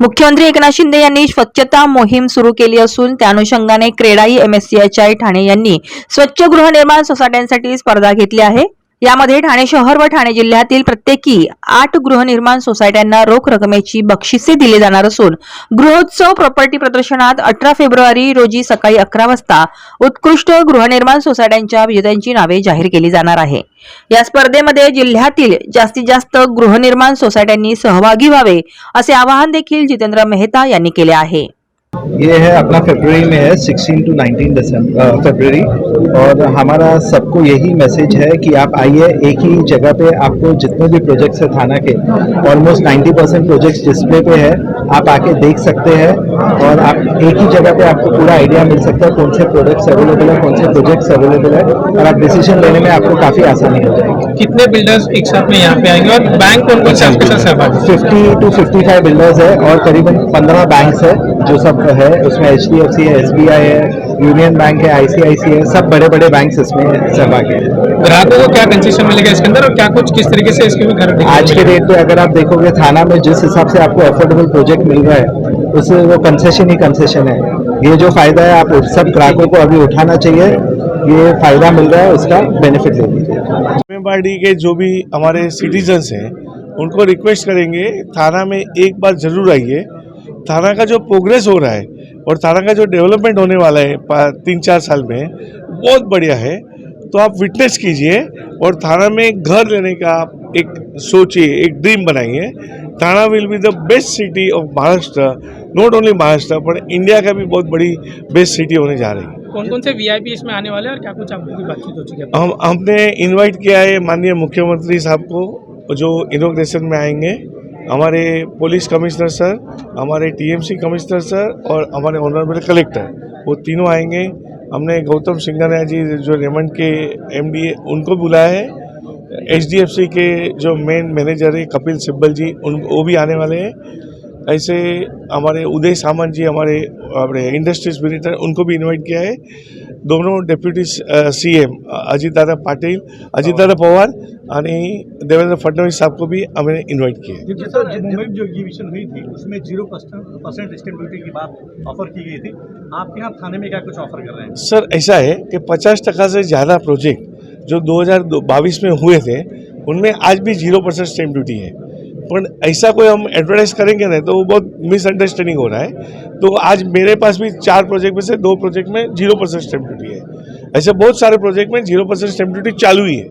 मुख्यमंत्री एकनाथ शिंदे यांनी स्वच्छता मोहीम सुरू केली असून त्या अनुषंगाने क्रेडाई एमएससीएचआय ठाणे यांनी स्वच्छ गृहनिर्माण सोसायट्यांसाठी स्पर्धा घेतली आहे. यामध्ये ठाणे शहर व ठाणे जिल्ह्यातील प्रत्येकी आठ गृहनिर्माण सोसायट्यांना रोख रकमेची बक्षिसे दिली जाणार असून गृहोत्सव प्रॉपर्टी प्रदर्शनात अठरा फेब्रुवारी रोजी सकाळी अकरा वाजता उत्कृष्ट गृहनिर्माण सोसायट्यांच्या विजेत्यांची नावे जाहीर केली जाणार आहे. या स्पर्धेमध्ये जिल्ह्यातील जास्तीत जास्त गृहनिर्माण सोसायट्यांनी सहभागी व्हावे असे आवाहन देखील जितेंद्र मेहता यांनी केले आहे. ये है अपना फरवरी में है 16 टू 19 दिसंबर फरवरी और हमारा सबको यही मैसेज है कि आप आइए एक ही जगह पे आपको जितने भी प्रोजेक्ट्स है थाना के ऑलमोस्ट 90 परसेंट प्रोजेक्ट्स डिस्प्ले पे है। आप आके देख सकते हैं और आप एक ही जगह पे आपको पूरा आइडिया मिल सकता है कौन से प्रोडक्ट्स अवेलेबल है कौन से प्रोजेक्ट्स अवेलेबल है। और आप डिसीज़न लेने में आपको काफ़ी आसानी हो जाएगी। कितने बिल्डर्स एक साथ में यहाँ पे आएँगे और बैंक कौन कौन से आपके साथ सहभागी? 50 टू 55 बिल्डर्स है और करीबन 15 बैंक्स है। जो सब है उसमें एच डी एफ़ सी है एस बी आई है यूनियन बैंक है आई सी आई सी है सब बड़े बड़े बैंक इसमें सहभागी हैं। ग्राहकों को क्या कंसेशन मिलेगा इसके अंदर और क्या कुछ किस तरीके से इसके भी घर आज के डेट पे अगर आप देखोगे थाना में जिस हिसाब से आपको अफोर्डेबल प्रोजेक्ट मिल रहा है उससे वो कंसेशन ही कंसेशन है। ये जो फ़ायदा है आप सब ग्राहकों को अभी उठाना चाहिए ये फ़ायदा मिल रहा है उसका बेनिफिट ले लीजिए। के जो भी हमारे सिटीजन्स हैं उनको रिक्वेस्ट करेंगे थाना में एक बार ज़रूर आइए थाना का जो प्रोग्रेस हो रहा है और थाना का जो डेवलपमेंट होने वाला है तीन चार साल में बहुत बढ़िया है। तो आप विटनेस कीजिए और थाना में घर लेने का आप एक सोचिए एक ड्रीम बनाइए। Thane will be the best city of Maharashtra not only Maharashtra पर इंडिया का भी बहुत बड़ी बेस्ट सिटी होने जा रही है। कौन कौन से वीआईपी इसमें आने वाले हैं और क्या कुछ आपकी बातचीत हो चुकी है? हम हमने इनवाइट किया है माननीय मुख्यमंत्री साहब को जो इनोग्रेशन में आएँगे। हमारे पुलिस कमिश्नर सर, हमारे टीएमसी कमिश्नर सर और हमारे ऑनरेबल कलेक्टर वो तीनों आएँगे। हमने गौतम सिंघानिया जी जो रेमंड के एमडीए उनको बुलाया है। एचडीएफसी के जो मेन मैनेजर है, कपिल सिब्बल जी, उन, वो भी आने वाले हैं। ऐसे हमारे उदय सामंत जी हमारे हमारे इंडस्ट्री स्पिरिट उनको भी इनवाइट किया है। दोनों deputy C M Ajitdada Patil Ajitdada Pawar आणि देवेंद्र फडणवीस साहब को भी हमने इनवाइट किया है। में जो एग्जीबिशन हुई थी उसमें ज़ीरो परसेंट ड्यूटी की बात ऑफ़र की गई थी। आपके यहाँ थाने में क्या कुछ ऑफ़र कर रहे हैं? सर ऐसा है कि 50 टका से ज़्यादा प्रोजेक्ट जो 2022 में हुए थे उनमें आज भी ज़ीरो परसेंट स्टैम्प ड्यूटी है। पर ऐसा कोई हम एडवर्टाइज करेंगे ना तो वो बहुत मिसअंडरस्टैंडिंग हो रहा है। तो आज मेरे पास भी चार प्रोजेक्ट में से दो प्रोजेक्ट में ज़ीरो परसेंट स्टैम्प ड्यूटी है। ऐसे बहुत सारे प्रोजेक्ट में ज़ीरो परसेंट स्टैम्प ड्यूटी चालू ही है।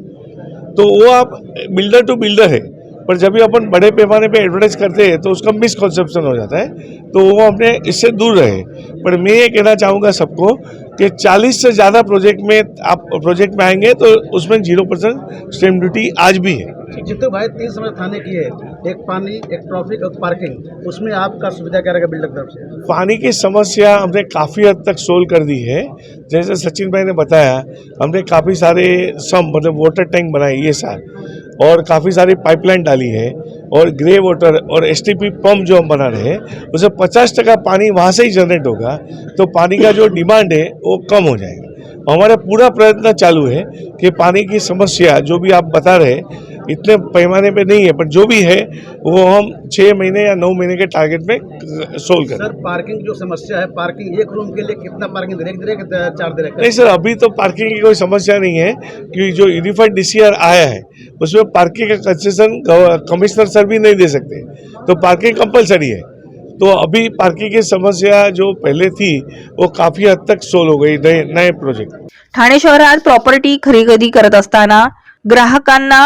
तो वो आप बिल्डर टू बिल्डर है, पर जब भी अपन बड़े पैमाने पे एडवर्टाइज करते हैं तो उसका मिसकॉन्सेप्शन हो जाता है। तो वो अपने इससे दूर रहे। पर मैं ये कहना चाहूँगा सबको कि 40 से ज़्यादा प्रोजेक्ट में आप प्रोजेक्ट में आएँगे तो उसमें ज़ीरो परसेंट स्टैम्प ड्यूटी आज भी है। जितने भाई तीन समय थाने की है एक पानी एक ट्रैफ़िक और पार्किंग उसमें आपका सुविधा क्या रहेगा बिल्डर तरफ़ से? पानी की समस्या हमने काफ़ी हद तक सोल्व कर दी है। जैसे सचिन भाई ने बताया हमने काफ़ी सारे सम मतलब वाटर टैंक बनाए ये साल और काफ़ी सारी पाइपलाइन डाली है। और ग्रे वाटर और एसटीपी पंप जो हम बना रहे हैं उसे 50 टका पानी वहाँ से ही जनरेट होगा तो पानी का जो डिमांड है, वो कम हो जाएगा। हमारा पूरा प्रयत्न चालू है कि पानी की समस्या, जो भी आप बता रहे इतने पैमाने पे नहीं है पर जो भी है वो हम छः महीने या नौ महीने के टारगेट में सोल्व करें। सर पार्किंग जो समस्या है पार्किंग एक रूम के लिए कितना पार्किंग दे रहे चार दे नहीं सर अभी तो पार्किंग की कोई समस्या नहीं है क्योंकि जो यूनिफाइड डीसीआर आया है उसमें पार्किंग का कंसेशन कमिश्नर सर भी नहीं दे सकते। तो पार्किंग कंपलसरी है। तो अभी पार्किंग की समस्या जो पहले थी वो काफ़ी हद तक सोल्व हो गई नए नए प्रोजेक्ट ठाणे शहरात प्रॉपर्टी खरेदी करत असताना ग्राहकांना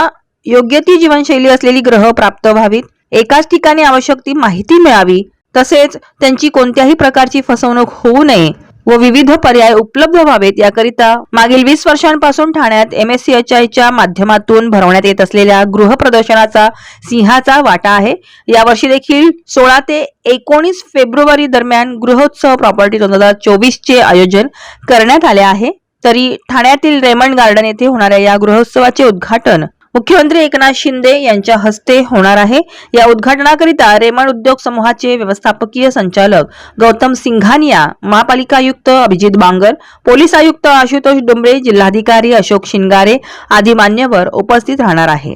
योग्य ती जीवनशैली असलेली ग्रह प्राप्त व्हावीत. एकाच ठिकाणी आवश्यक ती माहिती मिळावी. तसेच त्यांची कोणत्याही प्रकारची फसवणूक होऊ नये व विविध पर्याय उपलब्ध व्हावेत. याकरिता मागील वीस वर्षांपासून ठाण्यात एम एस सी एच आयच्या माध्यमातून भरवण्यात येत असलेल्या गृह प्रदर्शनाचा सिंहाचा वाटा आहे. यावर्षी देखील सोळा ते एकोणीस फेब्रुवारी दरम्यान गृहोत्सव प्रॉपर्टी दोन हजार चोवीस चे आयोजन करण्यात आले आहे. तरी ठाण्यातील रेमंड गार्डन येथे होणाऱ्या या गृहोत्सवाचे उद्घाटन मुख्यमंत्री एकनाथ शिंदे यांच्या हस्ते होणार आहे. या उद्घाटनाकरिता रेमंड उद्योग समूहाचे व्यवस्थापकीय संचालक गौतम सिंघानिया महापालिका आयुक्त अभिजित बांगर पोलीस आयुक्त आशुतोष डुंबरे जिल्हाधिकारी अशोक शिंगारे आदी मान्यवर उपस्थित राहणार आहे